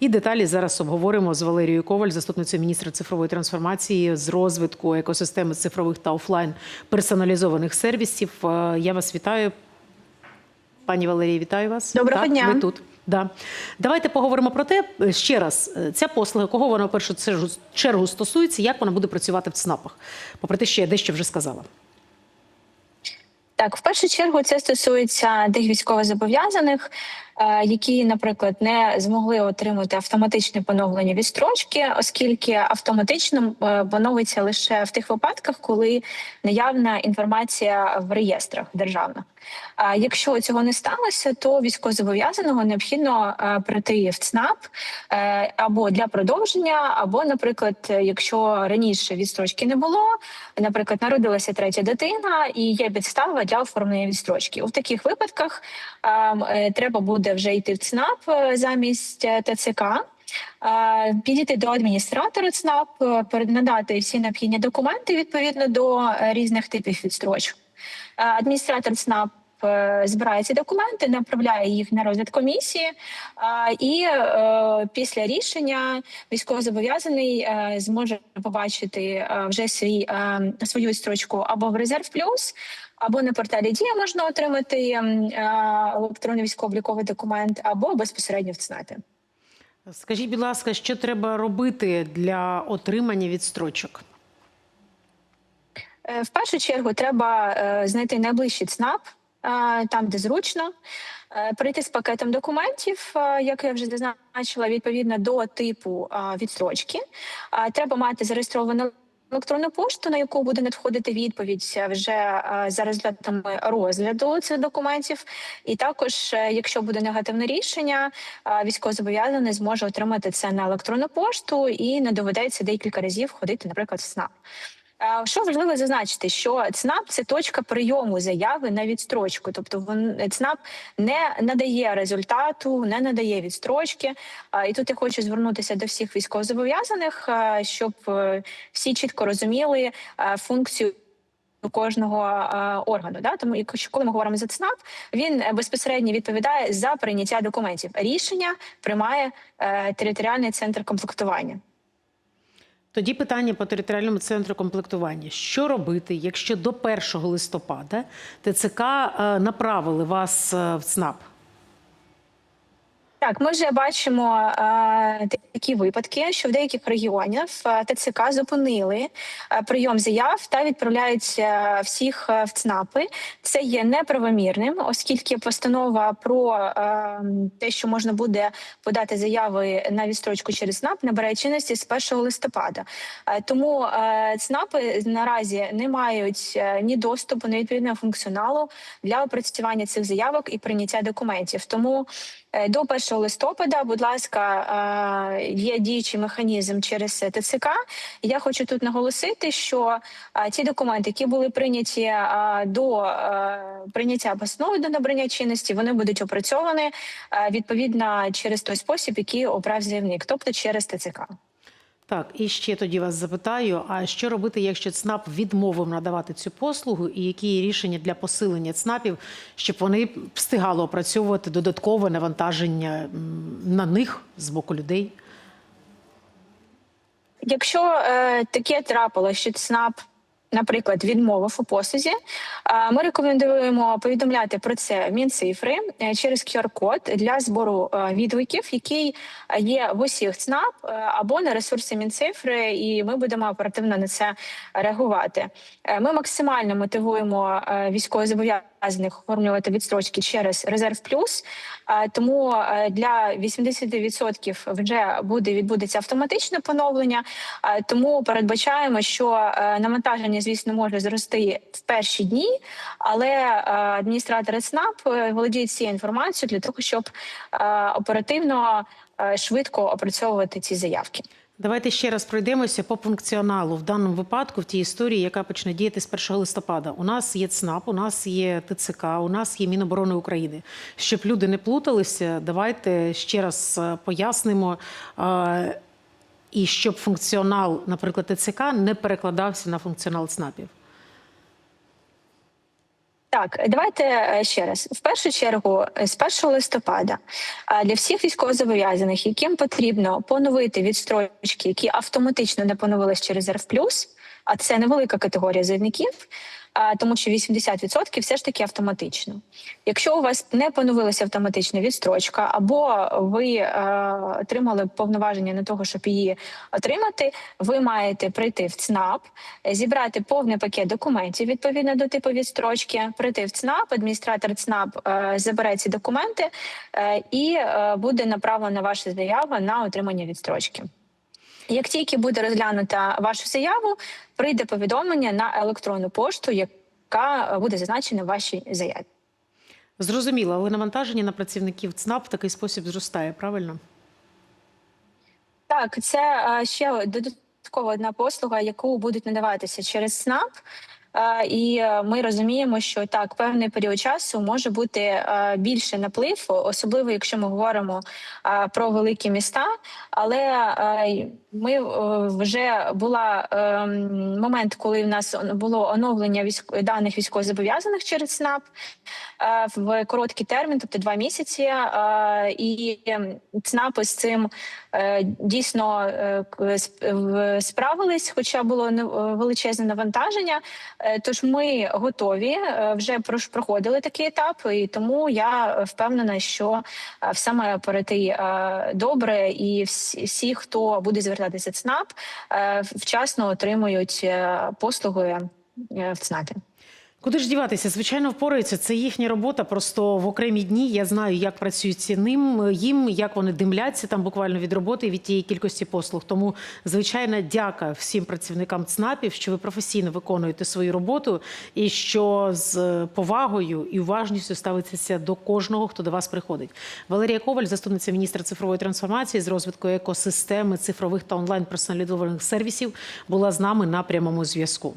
І деталі зараз обговоримо з Валерією Коваль, заступницею міністра цифрової трансформації з розвитку екосистеми цифрових та офлайн персоналізованих сервісів. Е, Я вас вітаю. Пані Валерія, вітаю вас. Доброго так, дня. Ви тут. Да. Давайте поговоримо про те е, ще раз. е, Ця послуга, кого вона в першу чергу- чергу стосується, як вона буде працювати в ЦНАПах? Попри те, що я дещо вже сказала. Так, в першу чергу це стосується тих військовозобов'язаних, е, які, наприклад, не змогли отримати автоматичне поновлення відстрочки, оскільки автоматично е, поновиться лише в тих випадках, коли наявна інформація в реєстрах державних. Якщо цього не сталося, то військовозобов'язаного необхідно е, прийти в ЦНАП е, або для продовження, або, наприклад, е, якщо раніше відстрочки не було, наприклад, народилася третя дитина і є підстава для оформлення відстрочки. У таких випадках е, треба буде вже йти в ЦНАП е, замість е, ТЦК. Підійти до адміністратора ЦНАП, е, надати всі необхідні документи відповідно до різних типів відстрочок. Адміністратор ЦНАП збирає ці документи, направляє їх на розгляд комісії, і після рішення військовозобов'язаний зможе побачити вже свій свою відстрочку або в резерв плюс. Або на порталі Дія можна отримати е, електронний військово-обліковий документ, або безпосередньо в ЦНАПі. Скажіть, будь ласка, що треба робити для отримання відстрочок? Е, В першу чергу треба е, знайти найближчий ЦНАП, там, де зручно, прийти з пакетом документів, як я вже зазначила, відповідно до типу відстрочки. Треба мати зареєстровану електронну пошту, на яку буде надходити відповідь е, вже е, за результатами розгляду цих документів. І також, е, якщо буде негативне рішення, військовозобов'язаний зможе отримати це на електронну пошту і не доведеться декілька разів ходити, наприклад, в СНАП. Е, Що важливо зазначити, що ЦНАП це точка прийому заяви на відстрочку, тобто вон- ЦНАП не надає результату, не надає відстрочки. І тут я хочу звернутися до всіх військовозобов'язаних, е, щоб е, всі чітко розуміли е, функцію. Кожного е, органу, да тому якщо коли ми говоримо за ЦНАП, він е, безпосередньо відповідає за прийняття документів. Рішення приймає е, територіальний центр комплектування. Тоді питання по територіальному центру комплектування: що робити, якщо до 1 листопада ТЦК е, направили вас е, в ЦНАП? Так, ми вже бачимо е, такі випадки, що в деяких регіонів е, ТЦК зупинили е, прийом заяв та відправляють всіх е, в ЦНАПи. Це є неправомірним, оскільки постанова про е, те, що можна буде подати заяви на відстрочку через ЦНАП, набирає чинності з 1 листопада. Тому е, ЦНАПи наразі не мають ні доступу, ні відповідного функціоналу для опрацювання цих заявок і прийняття документів. Тому Е, До 1 листопада, будь ласка, е, є діючий механізм через ТЦК. Я хочу тут наголосити, що е, ті документи, які були прийняті е, до прийняття постанови до набрання чинності, вони будуть опрацьовані відповідно через той спосіб, який обрав заявник, тобто через ТЦК. Так, і ще тоді вас запитаю: а що робити, якщо ЦНАП відмовив надавати цю послугу, і які рішення для посилення ЦНАПів, щоб вони встигали опрацьовувати додаткове навантаження на них з боку людей? Якщо е, таке трапилося, що ЦНАП, наприклад, відмовив у послузі, ми рекомендуємо повідомляти про це Мінцифри е, через QR-код для збору е, відгуків, який є в усіх ЦНАП е, або на ресурсі Мінцифри, і ми будемо оперативно на це реагувати. Ми максимально мотивуємо е, військовозобов'язаних оформлювати відстрочки через резерв плюс. Тому е, для 80% вже буде відбудеться автоматичне поновлення. Тому передбачаємо, що е, навантаження, звісно, може зрости в перші дні, але е, адміністратори ЦНАП е, володіють цією інформацією для того, щоб оперативно швидко опрацьовувати ці заявки. Давайте ще раз пройдемося по функціоналу в даному випадку, в тій історії, яка почне діяти з 1 листопада. У нас є ЦНАП, у нас є ТЦК, у нас є Міноборони України. Щоб люди не плуталися, давайте ще раз е, пояснимо. е, І щоб функціонал, наприклад, ТЦК не перекладався на функціонал ЦНАПів. Так, давайте е, ще раз. В першу чергу, е, з 1 листопада е, для всіх військовозобов'язаних, яким потрібно поновити відстрочки, які автоматично не поновились через РФ+, а це невелика категорія заявників, тому що 80% все ж таки автоматично. Якщо у вас не поновилася автоматична відстрочка, або ви е, отримали повноваження на того, щоб її отримати, ви маєте прийти в ЦНАП, зібрати повний пакет документів відповідно до типу відстрочки, прийти в ЦНАП, адміністратор ЦНАП е, забере ці документи е, і буде направлена ваша заява на отримання відстрочки. Як тільки буде розглянута вашу заяву, прийде повідомлення на електронну пошту, яка е, буде зазначена в вашій заяві. Зрозуміло, але навантаження на працівників ЦНАП в такий спосіб зростає, правильно? Так, це е, ще додатково одна послуга, яку будуть надаватися через СНАП. І е, ми розуміємо, що так певний період часу може бути е, більше наплив, особливо якщо ми говоримо про великі міста. Але е, ми вже була момент, коли в нас було оновлення військ... даних військовозобов'язаних через СНАП в короткий термін, тобто два місяці. І ЦНАПи з цим дійсно справились, хоча було не- величезне навантаження. Е, Тож ми готові е, вже проходили такий етап, і тому я впевнена, що е, все має перейти добре, і всі, хто буде звертатися ЦНАП, вчасно отримують послуги в ЦНАПі. Куди ж діватися? Звичайно, впораються. Це їхня робота. Просто в окремі дні я знаю, як працюють ним їм, як вони димляться там буквально від роботи і від тієї кількості послуг. Тому звичайна дяка всім працівникам ЦНАПів, що ви професійно виконуєте свою роботу і що з повагою і уважністю ставитеся до кожного, хто до вас приходить. Валерія Коваль, заступниця міністра цифрової трансформації з розвитку екосистеми цифрових та онлайн персоналізованих сервісів, була з нами на прямому зв'язку.